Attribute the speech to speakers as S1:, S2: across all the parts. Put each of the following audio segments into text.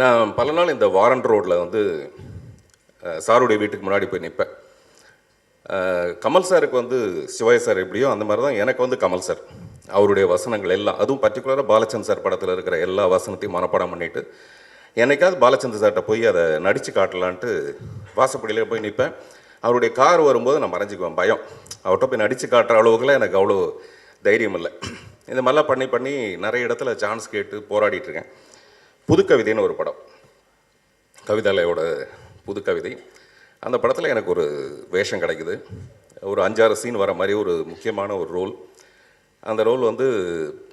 S1: நான் பல நாள் இந்த வாரன் ரோட்டில் வந்து சாருடைய வீட்டுக்கு முன்னாடி போய் நிற்பேன் கமல் சாருக்கு வந்து சிவாய சார் எப்படியோ அந்த மாதிரி தான் எனக்கு வந்து கமல் சார். அவருடைய வசனங்கள் எல்லாம் அதுவும் பர்டிகுலராக பாலச்சந்த் சார் படத்தில் இருக்கிற எல்லா வசனத்தையும் மனப்பாடம் பண்ணிட்டு என்னைக்காவது பாலச்சந்த் சார்கிட்ட போய் அதை நடித்து காட்டலான்ட்டு வாசப்படியிலே போய் நிற்பேன் அவருடைய கார் வரும்போது நான் மறைஞ்சிக்குவேன் பயம். அவர்கிட்ட போய் நடித்து காட்டுற அளவுக்குலாம் எனக்கு அவ்வளோ தைரியம் இல்லை. இந்த மாதிரிலாம் பண்ணி பண்ணி நிறைய இடத்துல சான்ஸ் கேட்டு போராடிட்டுருக்கேன் புதுக்கவிதைன்னு புது கவிதைன்னு ஒரு படம். கவிதாலயோட புது கவிதை அந்த படத்தில் எனக்கு ஒரு வேஷம் கிடைக்குது. ஒரு அஞ்சாறு சீன் வர மாதிரி ஒரு முக்கியமான ஒரு ரோல் அந்த ரோல் வந்து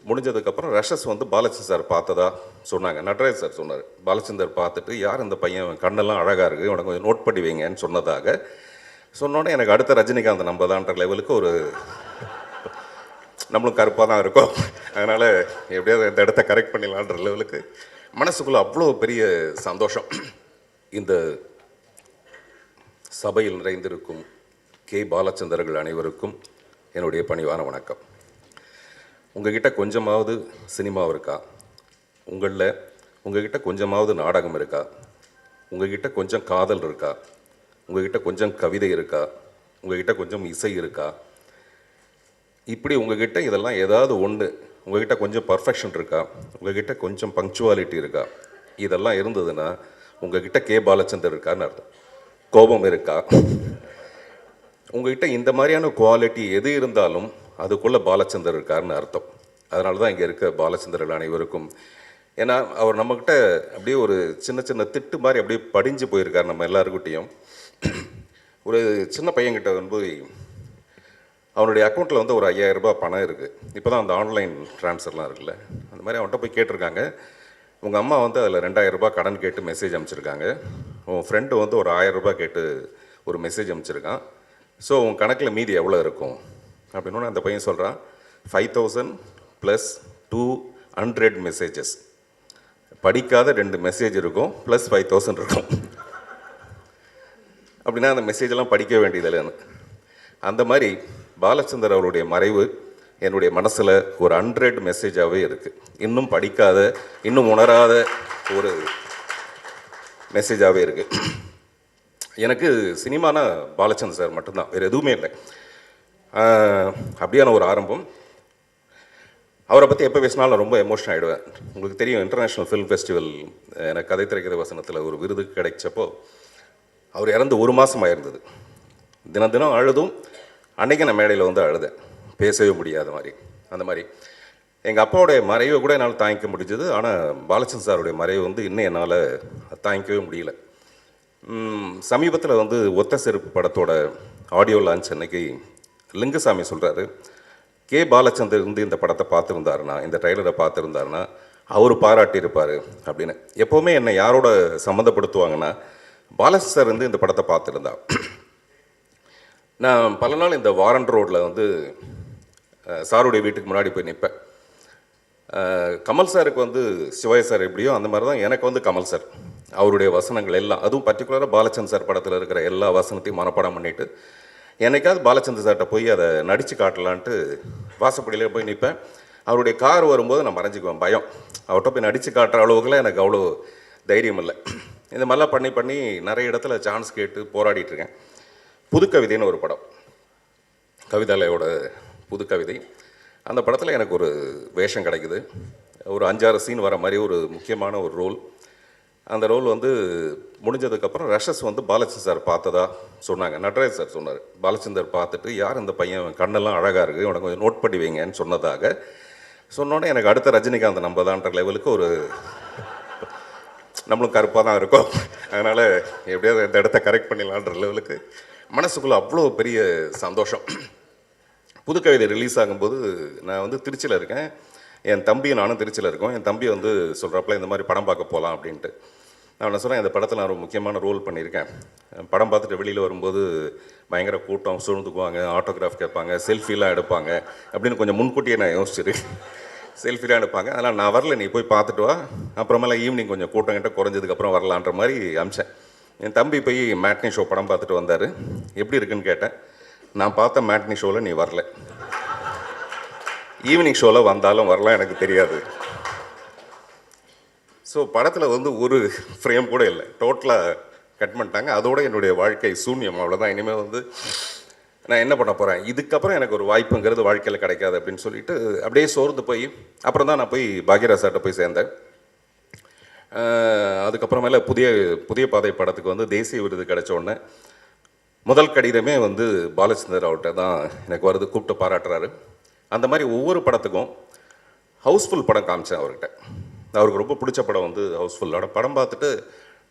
S1: முடிஞ்சதுக்கப்புறம் ரஷஸ் வந்து பாலச்சந்தர் சார் பார்த்ததா சொன்னாங்க. நடராஜ் சார் சொன்னார். பாலச்சந்தர் பார்த்துட்டு யார் இந்த பையன்? கண்ணெல்லாம் அழகாக இருக்குது உனக்கு கொஞ்சம் நோட் பண்ணி வைங்கன்னு சொன்னதாக சொன்னோன்னே எனக்கு அடுத்த ரஜினிகாந்த் நம்ம தான்ற லெவலுக்கு ஒரு நம்மளும் கருப்பாக தான் இருக்கும். அதனால் எப்படியாவது இந்த இடத்த கரெக்ட் பண்ணிடலான்ற லெவலுக்கு மனசுக்குள்ளே அவ்வளோ பெரிய சந்தோஷம். இந்த சபையில் நிறைந்திருக்கும் கே. பாலச்சந்தர்கள் அனைவருக்கும் என்னுடைய பணிவான வணக்கம். உங்ககிட்ட கொஞ்சமாவது சினிமா இருக்கா? உங்களில் உங்ககிட்ட கொஞ்சமாவது நாடகம் இருக்கா? உங்ககிட்ட கொஞ்சம் காதல் இருக்கா? உங்ககிட்ட கொஞ்சம் கவிதை இருக்கா? உங்ககிட்ட கொஞ்சம் இசை இருக்கா? இப்படி உங்ககிட்ட இதெல்லாம் ஏதாவது ஒன்று உங்ககிட்ட கொஞ்சம் பர்ஃபெக்ஷன் இருக்கா? உங்ககிட்ட கொஞ்சம் பங்க்சுவாலிட்டி இருக்கா? இதெல்லாம் இருந்ததுன்னா உங்ககிட்ட கே பாலச்சந்தர் இருக்கான்னு அர்த்தம். கோபம் இருக்கா? உங்ககிட்ட இந்த மாதிரியான குவாலிட்டி எது இருந்தாலும் அதுக்குள்ளே பாலச்சந்தர் இருக்காருன்னு அர்த்தம். அதனால தான் இங்கே இருக்க பாலச்சந்தர்கள் அனைவருக்கும். ஏன்னா அவர் நம்மக்கிட்ட அப்படியே ஒரு சின்ன சின்ன திட்டு மாதிரி அப்படியே படிஞ்சு போயிருக்கார் நம்ம எல்லாருக்கிட்டேயும். ஒரு சின்ன பையன்கிட்ட வந்து அவனுடைய அக்கௌண்ட்டில் வந்து ஒரு 5000 ரூபாய் பணம் இருக்குது இப்போ தான் அந்த ஆன்லைன் ட்ரான்ஸ்ஃபர்லாம் இருக்குல்ல. அந்த மாதிரி அவன்கிட்ட போய் கேட்டிருக்காங்க. உங்கள் அம்மா வந்து அதில் ரெண்டாயிரம் ரூபாய் கடன் கேட்டு மெசேஜ் அனுப்பிச்சிருக்காங்க உன் ஃப்ரெண்டு வந்து ஒரு ஆயிரம் ரூபாய் கேட்டு ஒரு மெசேஜ் அனுப்பிச்சிருக்கான் ஸோ உன் கணக்கில் மீதி எவ்வளோ இருக்கும்? அப்படின்னு அந்த பையன் சொல்கிறான் five thousand plus two hundred messages படிக்காத ரெண்டு மெசேஜ் இருக்கும் ப்ளஸ் ஃபைவ் தௌசண்ட் இருக்கும். அப்படின்னா அந்த மெசேஜெல்லாம் படிக்க வேண்டியதில்லைன்னு. அந்த மாதிரி பாலச்சந்தர் அவருடைய மறைவு என்னுடைய மனசில் ஒரு ஹண்ட்ரட் மெசேஜாகவே இருக்குது இன்னும் படிக்காத இன்னும் உணராத ஒரு மெசேஜாகவே இருக்குது எனக்கு சினிமானா பாலச்சந்தர் சார் மட்டும்தான் வேறு எதுவுமே இல்லை. அப்படியான ஒரு ஆரம்பம். அவரை பற்றி எப்போ பேசினாலும் நான் ரொம்ப எமோஷன் ஆகிடுவேன் உங்களுக்கு தெரியும் இன்டர்நேஷ்னல் ஃபிலிம் ஃபெஸ்டிவல் எனக்கு கதை திரைக்கதை வசனத்தில் ஒரு விருது கிடைச்சப்போ அவர் இறந்து ஒரு மாதம் ஆயிருந்தது. தினம் தினம் அழுதும் அன்னைக்கு நான் மேடையில் வந்து அழுதேன். பேசவே முடியாத மாதிரி. அந்த மாதிரி. எங்கள் அப்பாவுடைய மறைவை கூட என்னால் தாங்கிக்க முடிஞ்சது. ஆனால் பாலச்சந்த் சாருடைய மறைவு வந்து இன்னும் என்னால் தாங்கிக்கவே முடியல. சமீபத்தில் வந்து ஒத்த செருப்பு படத்தோட ஆடியோ லான்ச் அன்னைக்கு லிங்கசாமி சொல்கிறாரு கே பாலச்சந்தர் இருந்து இந்த படத்தை பார்த்துருந்தாருனா இந்த ட்ரைலரை பார்த்துருந்தாருனா அவர் பாராட்டியிருப்பார் அப்படின்னு. எப்போவுமே என்னை யாரோட சம்மந்தப்படுத்துவாங்கன்னா பாலச்சந்தர் சார் இந்த படத்தை பார்த்துருந்தா. நான் பல நாள் இந்த வாரன் ரோட்டில் வந்து சாருடைய வீட்டுக்கு முன்னாடி போய் நிற்பேன் கமல் சாருக்கு வந்து சிவாய் சார் எப்படியோ அந்த மாதிரி தான் எனக்கு வந்து கமல் சார். அவருடைய வசனங்கள் எல்லாம் அதுவும் பர்டிகுலராக பாலச்சந்த் சார் படத்தில் இருக்கிற எல்லா வசனத்தையும் மனப்பாடம் பண்ணிட்டு என்னைக்காவது பாலச்சந்தர் சார்கிட்ட போய் அதை நடித்து காட்டலான்ட்டு வாசப்படியிலே போய் நிற்பேன் அவருடைய கார் வரும்போது நான் மறைஞ்சிக்குவேன் பயம். அவர்கிட்ட போய் நடித்து காட்டுற அளவுக்குலாம் எனக்கு அவ்வளோ தைரியம் இல்லை. இந்த மாதிரிலாம் பண்ணி பண்ணி நிறைய இடத்துல சான்ஸ் கேட்டு போராடிட்டுருக்கேன் புதுக்கவிதைன்னு புது கவிதைன்னு ஒரு படம். கவிதாலயோட புது கவிதை அந்த படத்தில் எனக்கு ஒரு வேஷம் கிடைக்குது. ஒரு அஞ்சாறு சீன் வர மாதிரி ஒரு முக்கியமான ஒரு ரோல் அந்த ரோல் வந்து முடிஞ்சதுக்கப்புறம் ரஷஸ் வந்து பாலச்சந்தர் சார் பார்த்ததா சொன்னாங்க. நடராஜ் சார் சொன்னார். பாலச்சந்தர் பார்த்துட்டு யார் இந்த பையன்? கண்ணெல்லாம் அழகாக இருக்குது உனக்கு கொஞ்சம் நோட் பண்ணி வைங்கன்னு சொன்னதாக சொன்னோன்னே எனக்கு அடுத்த ரஜினிகாந்த் நம்ம தான்ற லெவலுக்கு ஒரு நம்மளும் கருப்பாக தான் இருக்கும். அதனால் எப்படியாவது இந்த இடத்த கரெக்ட் பண்ணிடலான்ற லெவலுக்கு மனசுக்குள்ளே அவ்வளோ பெரிய சந்தோஷம். புது கவிதை ரிலீஸ் ஆகும்போது நான் வந்து திருச்சியில் இருக்கேன். என் தம்பியும் நானும் திருச்சியில் இருக்கோம். என் தம்பி வந்து சொல்கிறப்பல இந்த மாதிரி படம் பார்க்க போகலாம் அப்படின்ட்டு. நான் என்ன சொன்னேன் இந்த படத்தில் நான் ஒரு முக்கியமான ரோல் பண்ணியிருக்கேன். படம் பார்த்துட்டு வெளியில் வரும்போது பயங்கர கூட்டம் சூழ்ந்துக்குவாங்க ஆட்டோகிராஃப் கேட்பாங்க செல்ஃபிலாம் எடுப்பாங்க அப்படின்னு கொஞ்சம் முன்கூட்டியே நான் யோசிச்சிருக்கேன் செல்ஃபிலாம் எடுப்பாங்க. அதனால் நான் வரல நீ போய் பார்த்துட்டு வா. அப்புறமேலாம் ஈவினிங் கொஞ்சம் கூட்டம் கிட்ட குறைஞ்சதுக்கப்புறம் வரலான்ற மாதிரி அமிச்சேன். என் தம்பி போய் மேட்னி ஷோ படம் பார்த்துட்டு வந்தார். எப்படி இருக்குன்னு கேட்டேன். நான் பார்த்த மேட்னி ஷோவில் நீ வரல. ஈவினிங் ஷோவில் வந்தாலும் வரலாம் எனக்கு தெரியாது. ஸோ படத்தில் வந்து ஒரு ஃப்ரேம் கூட இல்லை. டோட்டலாக கட் பண்ணிட்டாங்க. அதோட என்னுடைய வாழ்க்கை சூன்யம். அவ்வளோதான் இனிமேல் வந்து நான் என்ன பண்ண போகிறேன் இதுக்கப்புறம் எனக்கு ஒரு வாய்ப்புங்கிறது வாழ்க்கையில் கிடைக்காது அப்படின்னு சொல்லிட்டு அப்படியே சோர்ந்து போய் அப்புறம் தான் நான் போய் பாக்யராஜ் போய் சேர்ந்தேன். அதுக்கப்புறமேல புதிய புதிய பாதை படத்துக்கு வந்து தேசிய விருது கிடைச்ச உடனே முதல் கடிதமே வந்து பாலச்சந்தர் அவர்கிட்ட தான் எனக்கு வருது கூப்பிட்டு பாராட்டுறாரு. அந்த மாதிரி ஒவ்வொரு படத்துக்கும் ஹவுஸ்ஃபுல் படம் காமிச்சேன் அவர்கிட்ட. அவருக்கு ரொம்ப பிடிச்ச படம் வந்து ஹவுஸ்ஃபுல்லோட படம் பார்த்துட்டு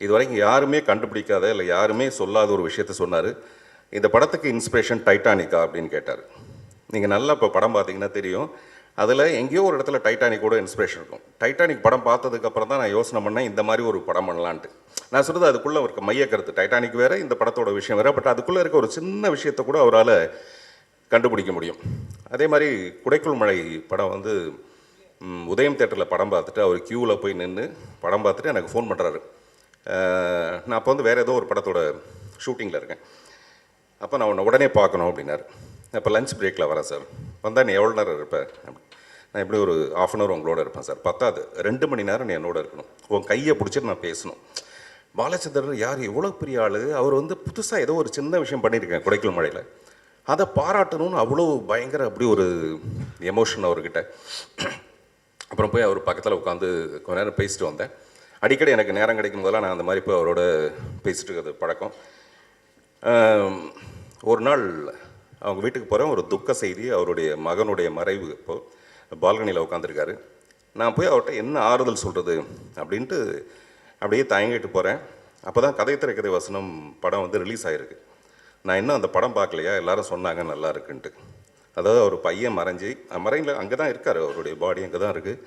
S1: இது வரைக்கும் யாருமே கண்டுபிடிக்காத இல்லை யாருமே சொல்லாத ஒரு விஷயத்த சொன்னார். இந்த படத்துக்கு இன்ஸ்பிரேஷன் டைட்டானிக்கா அப்படின்னு கேட்டார். நீங்கள் நல்லா இப்போ படம் பார்த்தீங்கன்னா தெரியும். அதில் எங்கேயோ ஒரு இடத்துல டைட்டானிக்கோட இன்ஸ்பிரேஷன் இருக்கும். டைட்டானிக் படம் பார்த்ததுக்கப்புறம் தான் நான் யோசனை பண்ணேன் இந்த மாதிரி ஒரு படம் பண்ணலான்ட்டு. நான் சொல்கிறது அதுக்குள்ளே இருக்க மைய கருத்து. டைட்டானிக் வேறு இந்த படத்தோட விஷயம் வேறு பட் அதுக்குள்ளே இருக்க ஒரு சின்ன விஷயத்தை கூட அவரால் கண்டுபிடிக்க முடியும். அதே மாதிரி குடைக்குள் மழை படம் வந்து உதயம் தேட்டரில் படம் பார்த்துட்டு அவர் க்யூவில் போய் நின்று படம் பார்த்துட்டு எனக்கு ஃபோன் பண்ணுறாரு நான் அப்போ வந்து வேறு ஏதோ ஒரு படத்தோட ஷூட்டிங்கில் இருக்கேன். அப்போ நான் உன்னை உடனே பார்க்கணும் அப்படின்னாரு. அப்போ லஞ்ச் பிரேக்கில் வரேன் சார். வந்தால் நீ எவ்வளோ நேரம் இருப்பேன் நான் எப்படி ஒரு ஆஃப் அன் ஹவர் உங்களோட இருப்பேன் சார். பத்தாது. ரெண்டு மணி நேரம் நீ என்னோட இருக்கணும். உன் கையை பிடிச்சிட்டு நான் பேசணும். பாலச்சந்திரன் யார்? எவ்வளோ பெரிய ஆள். அவர் வந்து புதுசாக ஏதோ ஒரு சின்ன விஷயம் பண்ணியிருக்கேன் குடைக்கல் மழையில் அதை பாராட்டணும்னு அவ்வளோ பயங்கர அப்படி ஒரு எமோஷன் அவர்கிட்ட. அப்புறம் போய் அவர் பக்கத்தில் உட்காந்து கொஞ்ச நேரம் பேசிட்டு வந்தேன். அடிக்கடி எனக்கு நேரம் கிடைக்கும் போதெல்லாம் நான் அந்த மாதிரி போய் அவரோட பேசிட்டு இருக்கிறது பழக்கம். ஒரு நாள் அவங்க வீட்டுக்கு போகிறேன் ஒரு துக்க செய்தி அவருடைய மகனுடைய மறைவு இப்போ. பால்கனியில் உட்காந்துருக்காரு நான் போய் அவர்கிட்ட என்ன ஆறுதல் சொல்கிறது அப்படின்ட்டு அப்படியே தயங்கிட்டு போகிறேன் அப்போ தான் கதை திரைக்கதை வசனம் படம் வந்து ரிலீஸ் ஆகிருக்கு நான் இன்னும் அந்த படம் பார்க்கலையா? எல்லாரும் சொன்னாங்க நல்லா இருக்குன்ட்டு. அதாவது அவர் பையன் மறைஞ்சி மறையில் அங்கே தான் இருக்கார். அவருடைய பாடி அங்கே தான் இருக்குது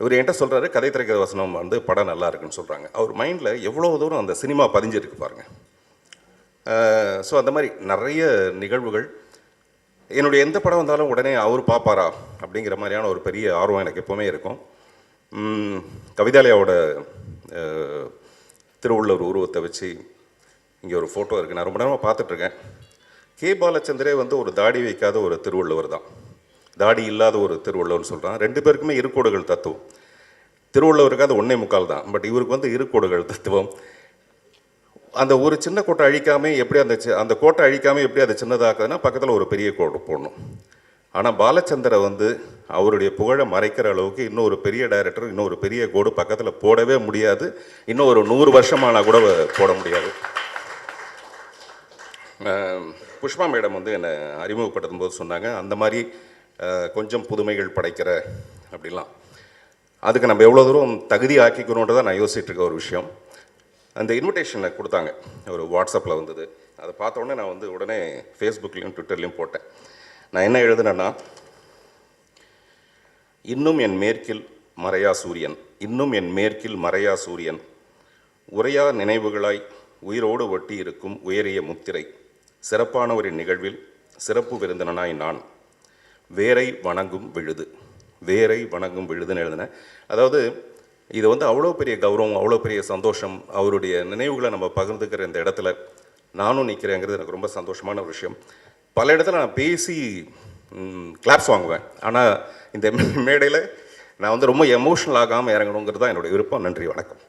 S1: இவர் என்கிட்ட சொல்கிறாரு கதை திரைக்கதை வசனம் வந்து படம் நல்லா இருக்குன்னு சொல்கிறாங்க அவர் மைண்டில் எவ்வளோ தூரம் அந்த சினிமா பதிஞ்சிருக்கு பாருங்கள் ஸோ அந்த மாதிரி நிறைய நிகழ்வுகள். என்னுடைய எந்த படம் வந்தாலும் உடனே அவர் பார்ப்பாரா அப்படிங்கிற மாதிரியான ஒரு பெரிய ஆர்வம் எனக்கு எப்போவுமே இருக்கும். கவிதாலயாவோட திருவள்ளுவர் உருவத்தை வச்சு இங்கே ஒரு ஃபோட்டோ இருக்குது நான் ரொம்ப நேரமாக பார்த்துட்ருக்கேன். கே. பாலச்சந்திரே வந்து ஒரு தாடி வைக்காத ஒரு திருவள்ளுவர் தான். தாடி இல்லாத ஒரு திருவள்ளுவர்னு சொல்கிறான் ரெண்டு பேருக்குமே இருக்கோடுகள் தத்துவம். திருவள்ளுவருக்கு அது ஒன்றே முக்கால் தான். பட் இவருக்கு வந்து இருக்கோடுகள் தத்துவம். அந்த ஒரு சின்ன கோட்டை அழிக்காமல் எப்படி அந்த சி- அந்த கோட்டை அழிக்காமல் எப்படி அதை சின்னதாக்குதுன்னா பக்கத்தில் ஒரு பெரிய கோடு போடணும். ஆனால் பாலச்சந்தரை வந்து அவருடைய புகழை மறைக்கிற அளவுக்கு இன்னும் ஒரு பெரிய டைரக்டர் இன்னும் ஒரு பெரிய கோடு பக்கத்தில் போடவே முடியாது. இன்னும் ஒரு நூறு வருஷமானால் கூட போட முடியாது. புஷ்பா மேடம் வந்து என்னை அறிமுகப்படுத்தும் போது சொன்னாங்க அந்த மாதிரி கொஞ்சம் புதுமைகள் படைக்கிற அப்படிலாம். அதுக்கு நம்ம எவ்வளோ தூரம் தகுதி ஆக்கிக்கணுன்றதை நான் யோசிச்சுட்டு இருக்க ஒரு விஷயம். அந்த இன்விடேஷனை கொடுத்தாங்க. ஒரு வாட்ஸ்அப்பில் வந்தது. அதை பார்த்த உடனே நான் வந்து உடனே ஃபேஸ்புக்லேயும் ட்விட்டர்லேயும் போட்டேன். நான் என்ன எழுதுனேன்னா இன்னும் என் மேற்கில் மறையா சூரியன். இன்னும் என் மேற்கில் மறையா சூரியன். உரையா நினைவுகளாய் உயிரோடு ஒட்டி இருக்கும் உயரிய முத்திரை. சிறப்பானவரின் நிகழ்வில் சிறப்பு விருந்தினனாய் நான். வேரை வணங்கும் விழுது. வேரை வணங்கும் விழுதுன்னு எழுதினேன். அதாவது இது வந்து அவ்வளோ பெரிய கௌரவம் அவ்வளோ பெரிய சந்தோஷம் அவருடைய நினைவுகளை நம்ம பகிர்ந்துக்கிற இந்த இடத்துல நானும் நிற்கிறேங்கிறது எனக்கு ரொம்ப சந்தோஷமான ஒரு விஷயம். பல இடத்துல நான் பேசி கிளாப்ஸ் வாங்குவேன். ஆனால் இந்த மேடையில் நான் வந்து ரொம்ப எமோஷனல் ஆகாமல் இறங்கணுங்கிறது தான் என்னுடைய விருப்பம். நன்றி வணக்கம்.